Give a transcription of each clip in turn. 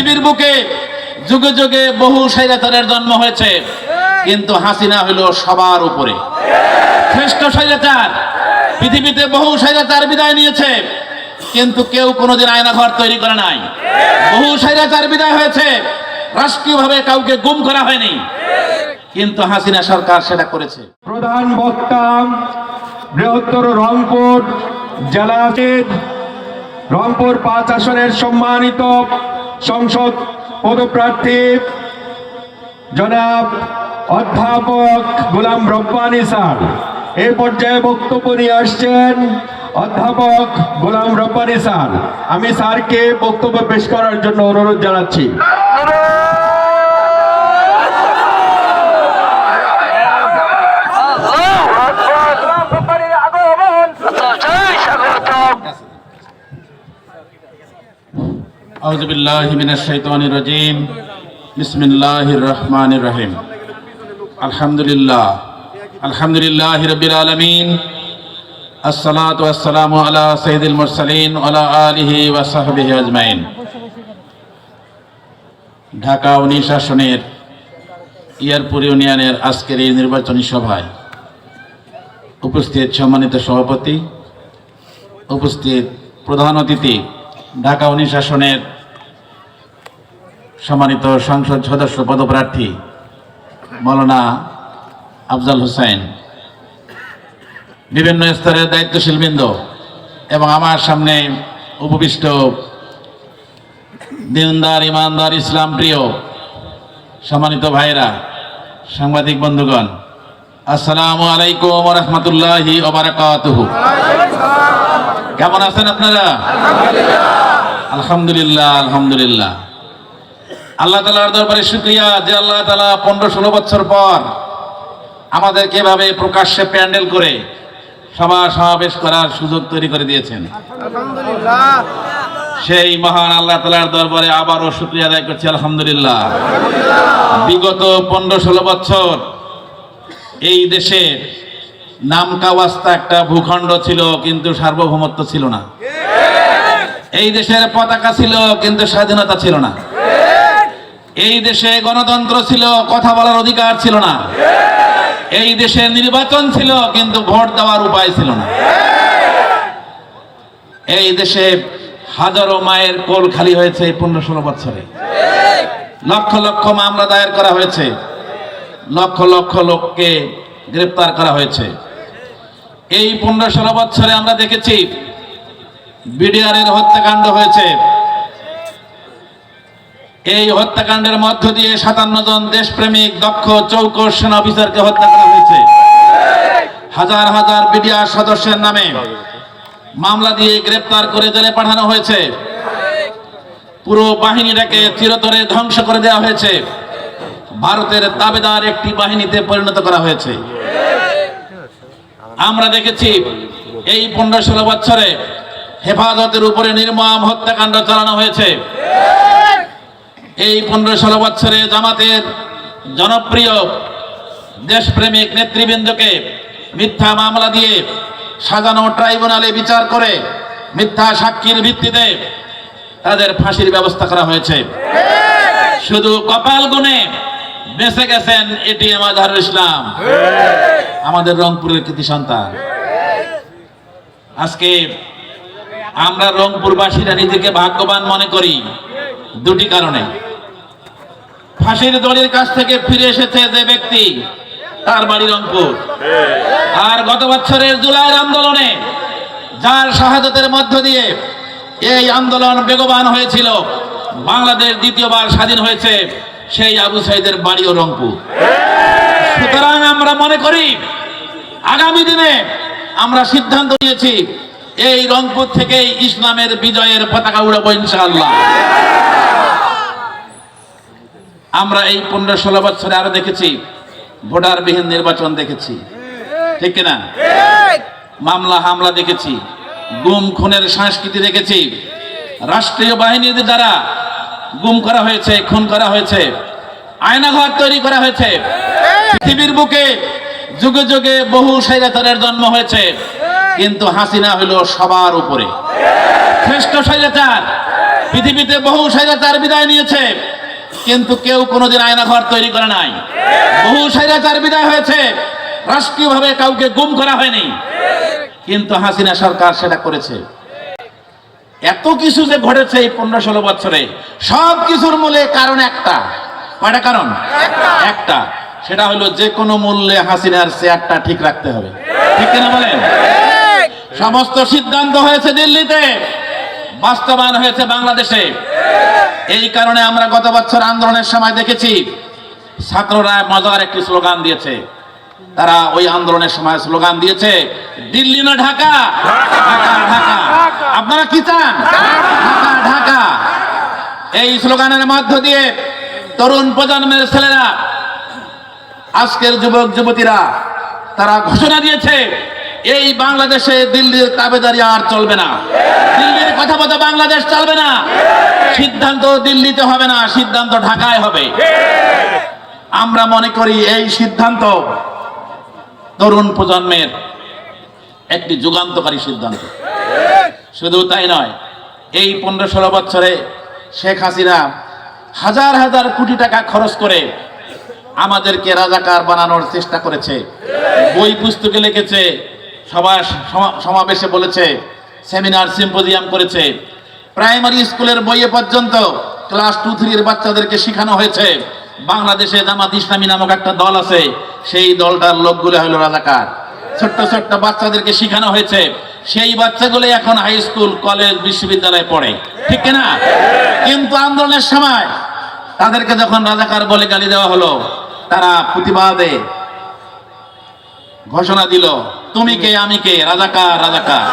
পৃথিবীর বুকে যুগে যুগে বহু স্বৈরাচারের জন্ম হয়েছে। কিন্তু হাসিনা হইল সবার উপরে। শ্রেষ্ঠ স্বৈরাচার পৃথিবীতে বহু স্বৈরাচার বিদায় নিয়েছে, কিন্তু কেউ কোনোদিন আয়নাঘর তৈরি করে নাই। বহু স্বৈরাচার বিদায় হয়েছে, রাষ্ট্রীয়ভাবে কাউকে গুম করা হয়নি। কিন্তু হাসিনা সরকার সেটা করেছে। প্রধান বক্তা, বৃহত্তর রংপুর জেলাচিত রংপুর পাঁচ আসনের সম্মানিত সংসদ পদপ্রার্থী জনাব অধ্যাপক গোলাম রব্বানি স্যার। এ পর্যায়ে বক্তব্য নিয়ে আসছেন অধ্যাপক গোলাম রব্বানি স্যার। আমি স্যারকে বক্তব্য পেশ করার জন্য অনুরোধ জানাচ্ছি। أعوذ بالله من الشيطان الرجيم بسم الله الرحمن الرحيم الحمد لله الحمد لله رب العالمين الصلاة والسلام على سيد المرسلين وعلى آله وصحبه أجمعين ঢাকা উনিশ আসনের ইয়ারপুর ইউনিয়নের আজকের এই নির্বাচনী সভায় উপস্থিত সম্মানিত সভাপতি উপস্থিত প্রধান অতিথি ঢাকা উনিশ আসনের সম্মানিত সংসদ সদস্য পদপ্রার্থী মৌলানা আফজাল হোসেন বিভিন্ন স্তরের দায়িত্বশীল বৃন্দ এবং আমার সামনে উপবিষ্ট দিনদার, ইমানদার, ইসলাম প্রিয় সম্মানিত ভাইরা, সাংবাদিক বন্ধুগণ, আসসালামু আলাইকুম রহমতুল্লাহি কেমন আছেন আপনারা? আলহামদুলিল্লাহ আলহামদুলিল্লাহ। আল্লাহ তালার দরবারে শুক্রিয়া যে আল্লাহ তালা পনেরো ষোলো বছর পর আমাদেরকে এভাবে প্রকাশ্যে প্যান্ডেল করে সভা সমাবেশ করার সুযোগ তৈরি করে দিয়েছেন। সেই মহান আল্লাহ তালার দরবারে আবারও শুক্রিয়া আদায় করছি আলহামদুলিল্লাহ। বিগত পনেরো ষোলো বছর এই দেশের নামকা ওয়াস্তা একটা ভূখণ্ড ছিল কিন্তু সার্বভৌমত্ব ছিল না। এই দেশের পতাকা ছিল কিন্তু স্বাধীনতা ছিল না। এই দেশে গণতন্ত্র ছিল, কথা বলার অধিকার ছিল না। এই দেশে নির্বাচন ছিল, কিন্তু ভোট দেওয়ার উপায় ছিল না। এই দেশে হাজারো মায়ের কোল খালি হয়েছে এই পনেরো ষোলো বছরে। লক্ষ লক্ষ মামলা দায়ের করা হয়েছে। লক্ষ লক্ষ লোককে গ্রেপ্তার করা হয়েছে। এই পনেরো ষোলো বছরে আমরা দেখেছি, বিডিআরের হত্যাকাণ্ড হয়েছে। এই হত্যাকাণ্ডের মধ্য দিয়ে সাতান্ন জন দেশপ্রেমিক, দক্ষ চৌকস সেনা অফিসারকে হত্যা করা হয়েছে। হাজার হাজার বিডিআর সদস্যের নামে মামলা দিয়ে গ্রেপ্তার করে জেলে পাঠানো হয়েছে। পুরো বাহিনীটাকে চিরতরে ধ্বংস করে দেওয়া হয়েছে। ভারতের দাবেদার একটি বাহিনীতে পরিণত করা হয়েছে। আমরা দেখেছি, এই পনেরো ষোলো বছরে হেফাজতের উপরে নির্মম হত্যাকাণ্ড চালানো হয়েছে। এই পনেরো ষোলো বছরে জামাতের জনপ্রিয় দেশপ্রেমিক নেতৃবৃন্দকে মিথ্যা মামলা দিয়ে সাজানো ট্রাইব্যুনালে বিচার করে মিথ্যা সাক্ষীর ভিত্তিতে তাদের ফাঁসির ব্যবস্থা করা হয়েছে। শুধু কপাল গুনে বেঁচে গেছেন এটি আজহারুল ইসলাম। আমাদের রংপুরের কৃতি সন্তান। আজকে আমরা রংপুরবাসীরা নিজেকে ভাগ্যবান মনে করি। দুটি কারণে। ফাঁসির দড়ির কাছ থেকে ফিরে এসেছে যে ব্যক্তি, তার বাড়ি রংপুর। আর গত বছরের জুলাইয়ের আন্দোলনে যার শাহাদতের মধ্য দিয়ে এই আন্দোলন বেগবান হয়েছিল, বাংলাদেশ দ্বিতীয়বার স্বাধীন হয়েছে, সেই আবু সাইদের বাড়িও রংপুর। সুতরাং আমরা মনে করি, আগামী দিনে আমরা সিদ্ধান্ত নিয়েছি, এই রংপুর থেকেই ইসলামের বিজয়ের পতাকা উড়াবো ইনশাআল্লাহ। আমরা এই পনেরো ষোলো বছরে আরও দেখেছি, ভোটারবিহীন নির্বাচন দেখেছি। ঠিক কিনা? মামলা, হামলা দেখেছি, গুম, খুনের সংস্কৃতি দেখেছি। রাষ্ট্রীয় বাহিনীর দ্বারা গুম করা হয়েছে, খুন করা হয়েছে, আয়নাঘর তৈরি করা হয়েছে। পৃথিবীর বুকে যুগে যুগে বহু স্বৈরাচারের জন্ম হয়েছে, কিন্তু হাসিনা হইল সবার উপরে। শ্রেষ্ঠ স্বৈরাচার, পৃথিবীতে বহু স্বৈরাচার বিদায় নিয়েছে কিন্তু কেউ কোনোদিন আয়নাঘর তৈরি করে নাই। বহু স্বৈরাচার বিদায় হয়েছে। রাষ্ট্রীয়ভাবে কাউকে গুম করা হয়নি। কিন্তু হাসিনা সরকার সেটা করেছে। এত কিছু যে ঘটেছে এই পনেরো ষোলো বছরে সব কিছুর মূলে কারণ একটা। কয়টা কারণ? একটা। সেটা হলো যে কোনো মূল্যে হাসিনার চেয়ারটা ঠিক রাখতে হবে। ঠিক কিনা বলেন? সমস্ত সিদ্ধান্ত হয়েছে দিল্লিতে। বাস্তবায়ন হয়েছে বাংলাদেশে। এই কারণে আমরা গত বছর আন্দোলনের সময় দেখেছি, ছাত্ররা মজার একটি স্লোগান দিয়েছে। তারা ওই আন্দোলনের সময় স্লোগান দিয়েছে, দিল্লি না ঢাকা? আপনারা কি চান? ঢাকা। এই স্লোগানের মধ্য দিয়ে তরুণ প্রজন্মের ছেলেরা, আজকের যুবক, যুবতীরা, তারা ঘোষণা দিয়েছে এই বাংলাদেশে দিল্লির তাবেদারি আর চলবে না। দিল্লির কথা মতো বাংলাদেশ চলবে না। সিদ্ধান্ত দিল্লিতে হবে না, সিদ্ধান্ত ঢাকায় হবে। আমরা মনে করি এই সিদ্ধান্ত তরুণ প্রজন্মের একটি যুগান্তকারী সিদ্ধান্ত। শুধু তাই নয়, এই পনেরো ষোলো বছরে শেখ হাসিনা হাজার হাজার কোটি টাকা খরচ করে আমাদেরকে রাজাকার বানানোর চেষ্টা করেছে। বই পুস্তকে লিখেছে সমা- সমাবেশে বলেছে, সেমিনার, সিম্পোজিয়াম করেছে। প্রাইমারি স্কুলের বইয়ে পর্যন্ত ক্লাস টু থ্রির বাচ্চাদেরকে শেখানো হয়েছে। বাংলাদেশে জামাত ইসলামী নামক একটা দল আছে, সেই দলটার লোকগুলো হলো রাজাকার। ছোট্ট ছোট্ট বাচ্চাদেরকে শেখানো হয়েছে। সেই বাচ্চাগুলো এখন হাই স্কুল, কলেজ, বিশ্ববিদ্যালয়ে পড়ে। ঠিক না কিন্তু আন্দোলনের সময় তাদেরকে যখন রাজাকার বলে গালি দেওয়া হলো, তারা প্রতিবাদে ঘোষণা দিল তুমি কে, আমি কে? রাজাকার রাজাকার।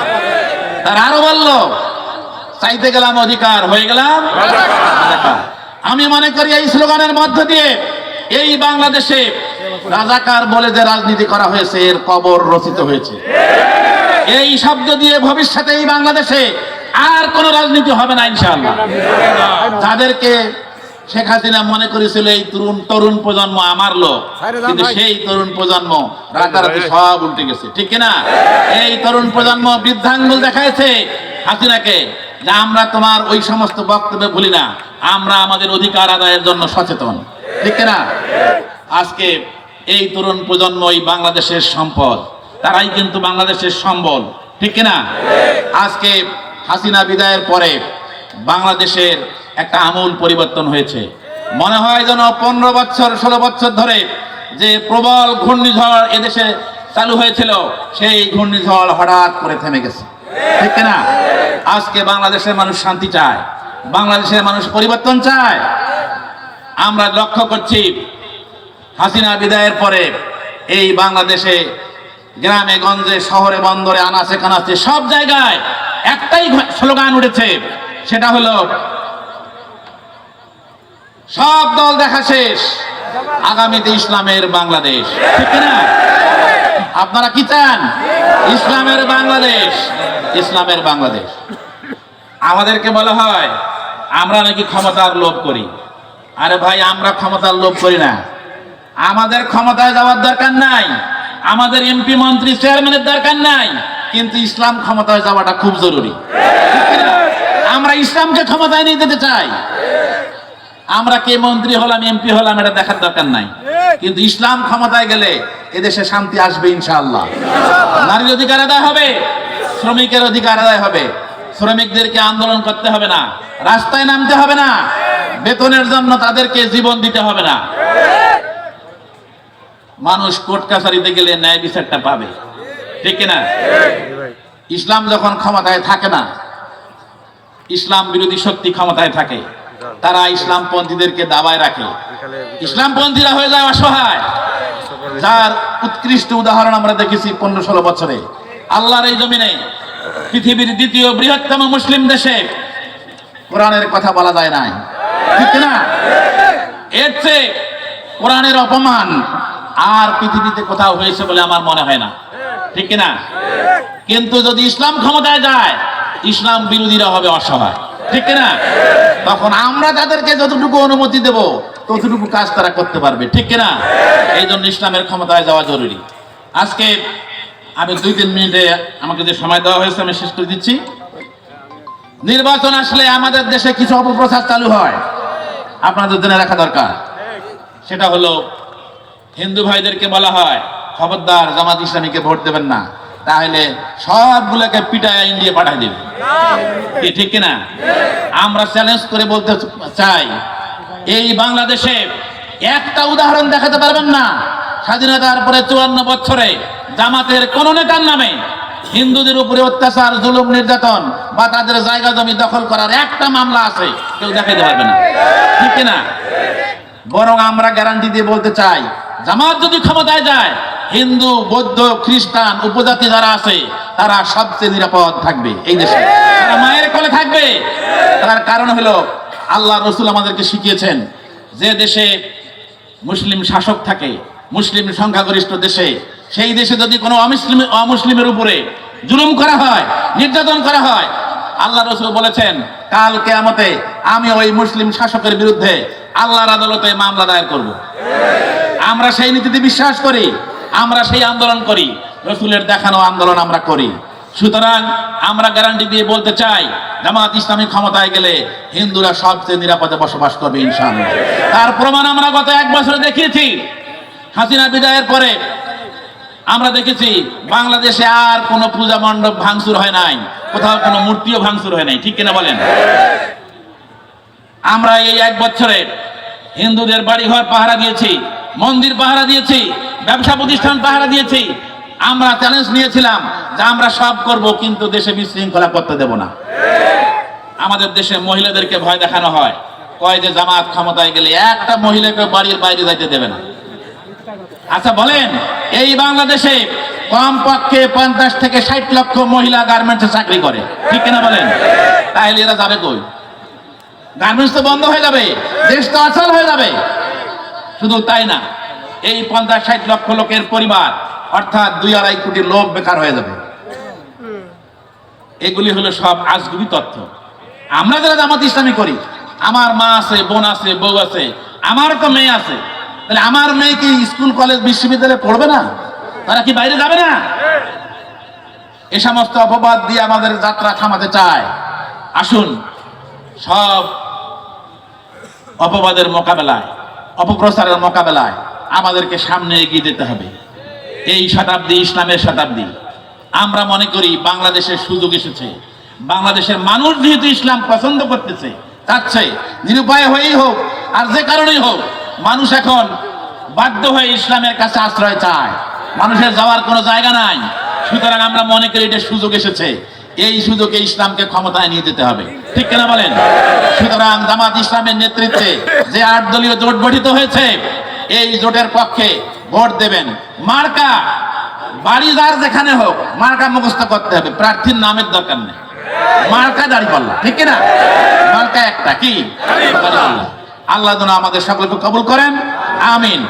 তারা আরও বলল, চাইতে গেলাম অধিকার, হয়ে গেলাম? আমি মনে করি এই স্লোগানের মধ্য দিয়ে এই বাংলাদেশে রাজাকার বলে যে রাজনীতি করা হয়েছে, এর কবর রচিত হয়েছে। এই শব্দ দিয়ে ভবিষ্যতে এই বাংলাদেশে আর কোন রাজনীতি হবে না, ইনশাআল্লাহ। যাদেরকে শেখ হাসিনা মনে করেছিল এই তরুণ তরুণ প্রজন্ম আমার লোক। কিন্তু সেই তরুণ প্রজন্ম রাতারাতি সব উল্টে গেছে। ঠিক না এই তরুণ প্রজন্ম বৃদ্ধাঙ্গুল দেখাইছে হাসিনাকে যে আমরা তোমার ওই সমস্ত বক্তব্য ভুলি না আমরা আমাদের অধিকার আদায়ের জন্য সচেতন। ঠিক না আজকে এই তরুণ প্রজন্ম এই বাংলাদেশের সম্পদ তারাই কিন্তু বাংলাদেশের সম্বল। ঠিক না আজকে হাসিনা বিদায়ের পরে বাংলাদেশের একটা আমূল পরিবর্তন হয়েছে। মনে হয় যেন পনেরো বছর, ষোলো বছর ধরে যে প্রবল ঘূর্ণিঝড় এদেশে চালু হয়েছিল, সেই ঘূর্ণিঝড় হঠাৎ করে থেমে গেছে। ঠিক না আজকে বাংলাদেশের মানুষ শান্তি চায়, বাংলাদেশের মানুষ পরিবর্তন চায়। আমরা লক্ষ্য করছি, হাসিনা বিদায়ের পরে এই বাংলাদেশে গ্রামে, গঞ্জে, শহরে, বন্দরে আনাচে কানাচে সব জায়গায় একটাই স্লোগান উঠেছে, সেটা হলো সব দল দেখা শেষ। আগামীতে ইসলামের বাংলাদেশ। ঠিক না আপনারা কি চান? ইসলামের বাংলাদেশ। ইসলামের বাংলাদেশ। আমাদেরকে বলা হয়, আমরা নাকি ক্ষমতার লোভ করি। আরে ভাই, আমরা ক্ষমতার লোভ করি না। আমাদের ক্ষমতায় যাওয়ার দরকার নাই। আমাদের এমপি, মন্ত্রী, চেয়ারম্যানের দরকার নাই। কিন্তু ইসলাম ক্ষমতায় যাওয়াটা খুব জরুরি? আমরা ইসলামকে ক্ষমতায় নিয়ে যেতে চাই। আমরা কে মন্ত্রী হলাম এমপি হলাম এটা দেখার দরকার নাই। কিন্তু ইসলাম ক্ষমতায় গেলে এদেশে শান্তি আসবে ইনশাআল্লাহ। নারীর অধিকার আদায় হবে শ্রমিকের অধিকার আদায় হবে। শ্রমিকদেরকে আন্দোলন করতে হবে না রাস্তায় নামতে হবে না বেতনের জন্য তাদেরকে জীবন দিতে হবে না। মানুষ কোর্ট কাছারিতে গেলে ন্যায় বিচারটা পাবে। ঠিক না ইসলাম যখন ক্ষমতায় থাকে না ইসলাম বিরোধী শক্তি ক্ষমতায় থাকে। তারা ইসলাম পন্থীদেরকে দাবায় রাখে। ইসলাম পন্থীরা হয়ে যায় অসহায়। যার উৎকৃষ্ট উদাহরণ আমরা দেখেছি পনেরো ষোলো বছরে। আল্লাহর এই জমিনে পৃথিবীর দ্বিতীয় বৃহত্তম মুসলিম দেশে কোরআনের কথা বলা যায় নাই। ঠিক না? এর চেয়ে কোরআনের অপমান আর পৃথিবীতে কোথাও হয়েছে বলে আমার মনে হয় না। ঠিক না? কিন্তু যদি ইসলাম ক্ষমতায় যায় ইসলাম বিরোধীরা হবে অসহায়। ঠিক না তখন আমরা তাদেরকে যতটুকু অনুমতি দেব, ততটুকু কাজ তারা করতে পারবে, ঠিক না এই জন্য ইসলামের ক্ষমতায় যাওয়া জরুরি। আজকে আমি দুই তিন মিনিটে আমাকে যে সময় দেওয়া হয়েছে, আমি শেষ করে দিচ্ছি। নির্বাচন আসলে আমাদের দেশে কিছু অপপ্রচার চালু হয়। আপনাদের জেনে রাখা দরকার। সেটা হলো, হিন্দু ভাইদেরকে বলা হয়, খবরদার জামাত ইসলামীকে ভোট দেবেন না। তাহলে সবগুলোকে পিটায় ইন্ডিয়া পাঠায় দেবে। কি ঠিক কিনা? আমরা চ্যালেঞ্জ করে বলতে চাই এই বাংলাদেশে একটা উদাহরণ দেখাতে পারবেন না। স্বাধীনতার পরে চুয়ান্ন বছরে জামাতের কোন নেতার নামে হিন্দুদের উপরে অত্যাচার জুলুম নির্যাতন বা তাদের জায়গা জমি দখল করার একটা মামলা আছে কেউ দেখাইতে পারবে না। ঠিক কিনা? বরং আমরা গ্যারান্টি দিয়ে বলতে চাই জামাত যদি ক্ষমতায় যায় হিন্দু, বৌদ্ধ, খ্রিস্টান উপজাতি যারা আছে, তারা সবচেয়ে নিরাপদ থাকবে এই দেশে। তারা মায়ের কোলে থাকবে। তার কারণ হলো, আল্লাহ রসুল আমাদেরকে শিখিয়েছেন, যে দেশে মুসলিম শাসক থাকে, মুসলিম সংখ্যাগরিষ্ঠ দেশে, সেই দেশে যদি কোনো অমুসলিম, অমুসলিমের উপরে জুলুম করা হয়, নির্যাতন করা হয়, আল্লাহ রসুল বলেছেন, কাল কেয়ামতে আমি ওই মুসলিম শাসকের বিরুদ্ধে আল্লাহর আদালতে মামলা দায়ের করব। আমরা সেই নীতিতে বিশ্বাস করি। আমরা সেই আন্দোলন করি, রসুলের দেখানো আন্দোলন আমরা করি। সুতরাং আমরা গ্যারান্টি দিয়ে বলতে চাই, জামাত ইসলামী ক্ষমতায় গেলে হিন্দুরা সবচেয়ে নিরাপদে বসবাস করবে ইনশাআল্লাহ। তার প্রমাণ আমরা গত এক বছরে দেখিয়েছি। হাসিনা বিদায়ের পরে আমরা দেখেছি, বাংলাদেশে আর কোনো পূজা মণ্ডপ ভাঙচুর হয় নাই, কোথাও কোনো মূর্তিও ভাঙচুর হয় নাই, ঠিক কিনা বলেন? আমরা এই এক বছরে হিন্দুদের বাড়িঘর পাহারা দিয়েছি, মন্দির পাহারা দিয়েছি ব্যবসা প্রতিষ্ঠান পাহারা দিয়েছি। আমরা চ্যালেঞ্জ নিয়েছিলাম যে আমরা সব করব, কিন্তু দেশে বিশৃঙ্খলা করতে দেব না। আমাদের দেশে মহিলাদেরকে ভয় দেখানো হয়। কয় যে জামাত ক্ষমতায় গেলে একটা মহিলাকে বাড়ির বাইরে যাইতে দেবে না। আচ্ছা বলেন, এই বাংলাদেশে কমপক্ষে পঞ্চাশ থেকে ষাট লক্ষ মহিলা গার্মেন্টসে চাকরি করে। ঠিক কিনা বলেন? তাহলে এরা যাবে কই? গার্মেন্টস তো বন্ধ হয়ে যাবে, দেশ তো অচল হয়ে যাবে। শুধু তাই না এই পঞ্চাশ ষাট লক্ষ লোকের পরিবার, অর্থাৎ দুই আড়াই কোটি লোক বেকার হয়ে যাবে। এগুলি হলো সব আজগুবি তথ্য। আমরা যারা জামাত ইসলামী করি, আমার মা আছে, বোন আছে, বউ আছে, আমার তো মেয়ে আছে, তাহলে আমার মেয়ে কি স্কুল, কলেজ, বিশ্ববিদ্যালয়ে পড়বে না? তারা কি বাইরে যাবে না? এ সমস্ত অপবাদ দিয়ে আমাদের যাত্রা থামাতে চায়। আসুন, সব অপবাদের মোকাবেলায়, অপপ্রচারের মোকাবেলায় আমাদেরকে সামনে এগিয়ে যেতে হবে। এই শতাব্দী ইসলামের শতাব্দী। আমরা মনে করি বাংলাদেশের সুযোগ এসেছে। বাংলাদেশের মানুষ যেহেতু ইসলাম পছন্দ করতেছে চাচ্ছে নিরুপায় হয়েই হোক, আর যে কারণেই হোক, মানুষ এখন বাধ্য হয়ে ইসলামের কাছে আশ্রয় চায়। মানুষের যাওয়ার কোনো জায়গা নাই। সুতরাং আমরা মনে করি এটা সুযোগ এসেছে। এই সুযোগে ইসলামকে ক্ষমতায় নিয়ে যেতে হবে। ঠিক কিনা বলেন? সুতরাং জামাত ইসলামের নেতৃত্বে যে আট দলীয় জোট গঠিত হয়েছে এই জোটের পক্ষে ভোট দেবেন। মার্কা বাড়ি যার যেখানে হোক, মার্কা মুখস্থ করতে হবে। প্রার্থীর নামের দরকার নেই। মার্কা দাঁড়ি পাল্লা ঠিক না মার্কা একটা, কি। আল্লাহ আমাদের সকলকে কবুল করেন। আমিন।